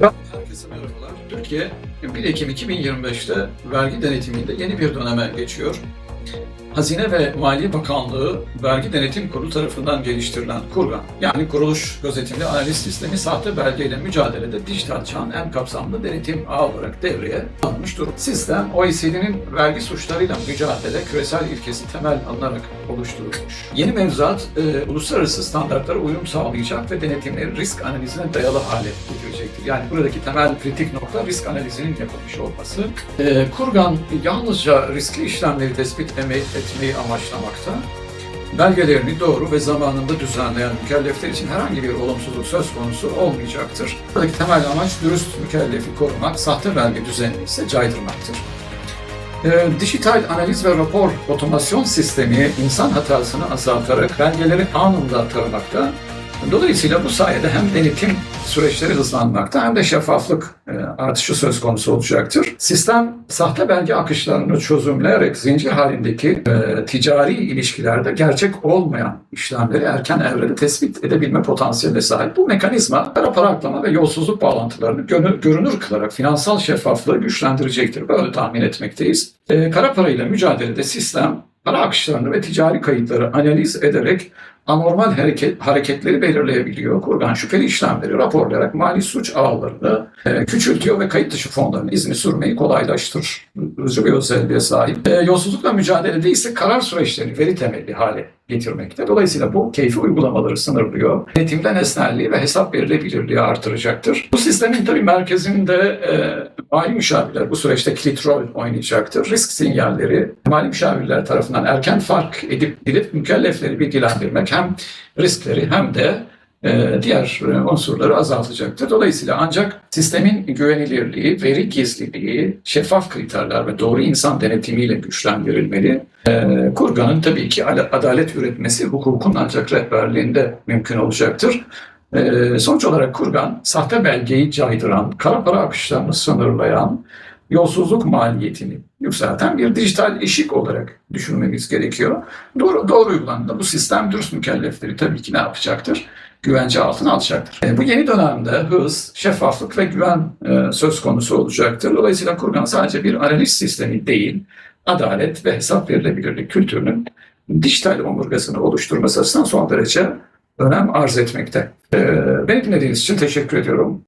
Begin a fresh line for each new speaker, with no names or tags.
Herkese merhabalar. Türkiye 1 Ekim 2025'te vergi denetiminde yeni bir döneme geçiyor. Hazine ve Maliye Bakanlığı Vergi Denetim Kurulu tarafından geliştirilen KURGAN, yani Kuruluş Gözetimli Analiz Sistemi sahte belgeyle mücadelede dijital çağın en kapsamlı denetim ağı olarak devreye alınmış durum. Sistem, OECD'nin vergi suçlarıyla mücadele küresel ilkesi temel alınarak oluşturulmuş. Yeni mevzuat, e, uluslararası standartlara uyum sağlayacak ve denetimleri risk analizine dayalı hale getirecektir. Yani buradaki temel kritik nokta risk analizinin yapılmış olması. E, Kurgan yalnızca riskli işlemleri tespit etmeyi, etmeyi amaçlamakta. Belgelerini doğru ve zamanında düzenleyen mükellefler için herhangi bir olumsuzluk söz konusu olmayacaktır. Buradaki temel amaç dürüst mükellefi korumak, sahte belge düzenini ise caydırmaktır. Ee, dijital analiz ve rapor otomasyon sistemi insan hatasını azaltarak belgeleri anında taramakta. Dolayısıyla bu sayede hem denetim süreçleri hızlanmakta hem de şeffaflık e, artışı söz konusu olacaktır. Sistem sahte belge akışlarını çözümleyerek zincir halindeki e, ticari ilişkilerde gerçek olmayan işlemleri erken evrede tespit edebilme potansiyeline sahip. Bu mekanizma kara para aklama ve yolsuzluk bağlantılarını gönü- görünür kılarak finansal şeffaflığı güçlendirecektir. Böyle tahmin etmekteyiz. E, kara parayla mücadelede sistem para akışlarını ve ticari kayıtları analiz ederek anormal hareket, hareketleri belirleyebiliyor. Kurgan şüpheli işlemleri raporlayarak mali suç ağlarını e, küçültüyor ve kayıt dışı fonların izini sürmeyi kolaylaştırıcı bir özelliğe sahip. E, yolsuzlukla mücadelede ise karar süreçlerini veri temelli hale getirmekte. Dolayısıyla bu keyfi uygulamaları sınırlıyor. Denetimden esnerliği ve hesap verilebilirliği artıracaktır. Bu sistemin tabii merkezinde e, mali müşavirler bu süreçte kilit rol oynayacaktır. Risk sinyalleri mali müşavirler tarafından erken fark edip edip mükellefleri bilgilendirmek hem riskleri hem de diğer e, unsurları azaltacaktır. Dolayısıyla ancak sistemin güvenilirliği, veri gizliliği, şeffaf kriterler ve doğru insan denetimiyle güçlendirilmeli. E, Kurgan'ın tabii ki adalet üretmesi hukukun ancak rehberliğinde mümkün olacaktır. E, sonuç olarak Kurgan, sahte belgeyi caydıran, kara para akışlarını sınırlayan, yolsuzluk maliyetini yükselten bir dijital eşik olarak düşünmemiz gerekiyor. Doğru, doğru uygulandığında bu sistem dürüst mükellefleri tabii ki ne yapacaktır? Güvence altına alacaktır. E, bu yeni dönemde hız, şeffaflık ve güven e, söz konusu olacaktır. Dolayısıyla Kurgan sadece bir analiz sistemi değil, adalet ve hesap verilebilirlik kültürünün dijital omurgasını oluşturması açısından son derece önem arz etmekte. E, beni dinlediğiniz için teşekkür ediyorum.